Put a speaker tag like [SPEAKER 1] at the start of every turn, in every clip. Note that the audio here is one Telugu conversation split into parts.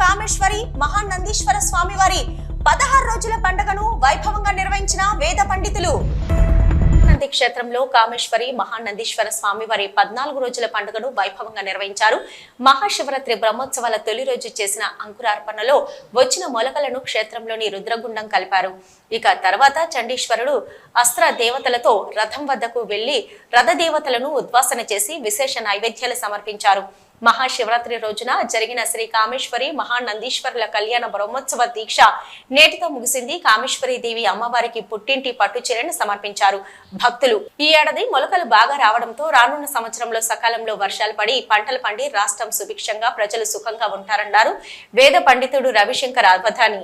[SPEAKER 1] కామేశ్వరి మహానందీశ్వర స్వామి వారి పదహారు రోజుల పండుగను వైభవంగా నిర్వహించిన వేద పండితులు. నంది క్షేత్రంలో కామేశ్వరి మహానందీశ్వర స్వామి వారి పద్నాలుగు రోజుల పండుగను వైభవంగా నిర్వహించారు. మహాశివరాత్రి బ్రహ్మోత్సవాల తొలి రోజు చేసిన అంకురార్పణలో వచ్చిన మొలకలను క్షేత్రంలోని రుద్రగుండం కలిపారు. ఇక తర్వాత చండీశ్వరుడు అస్త్ర దేవతలతో రథం వద్దకు వెళ్ళి రథ దేవతలను ఉద్వాసన చేసి విశేష నైవేద్యాలు సమర్పించారు. మహాశివరాత్రి రోజున జరిగిన శ్రీ కామేశ్వరి మహానందీశ్వరుల కళ్యాణ బ్రహ్మోత్సవ దీక్ష నేటితో ముగిసింది. కామేశ్వరి దేవి అమ్మవారికి పుట్టింటి పట్టు చీరను సమర్పించారు భక్తులు. ఈ ఏడాది మొలకలు బాగా రావడంతో రానున్న సంవత్సరంలో సకాలంలో వర్షాలు పడి పంటలు పండి రాష్ట్రం సుభిక్షంగా ప్రజలు సుఖంగా ఉంటారన్నారు వేద పండితుడు రవిశంకర్ అవధాని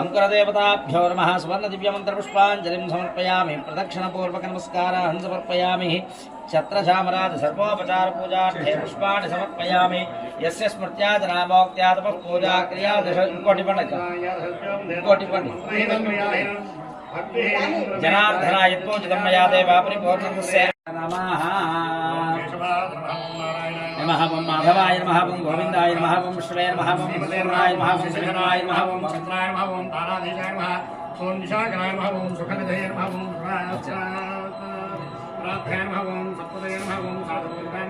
[SPEAKER 2] अंकुरदेवताभ्यो नमः, सुवर्णदिव्यमन्त्रपुष्पाञ्जलिं समर्पयामि। प्रदक्षिणपूर्वकनमस्कारान् समर्पयामि। छत्रचामराज सर्वोपचारपूजार्थे पुष्पाणि समर्पयामि। यस्य स्मृत्या जनामोक्त्या तपःपूजा क्रिया दश कोटिपण्ड कोटिपण्ड जनार्दनायत्वोचितं मया देवा परिपूर्णस्य नमः। జనార్దనాయ పూజితం మయా దేవా పరిపూర్ణస్య నమః నమః ఓం మాధవాయ నమః ఓం గోవిందాయ నమః ఓం విష్ణువే నమః ఓం పూర్ణాయ నమః ఓం శ్రీనాయ నమః ఓం
[SPEAKER 3] చంద్రాయ నమః ఓం తారాధీశాయ నమః ఓం నిశాకరాయ నమః ఓం సుఖనిధయ నమః ఓం ప్రార్థాయ నమః ఓం సత్పదయ నమః ఓం సాధువులాయ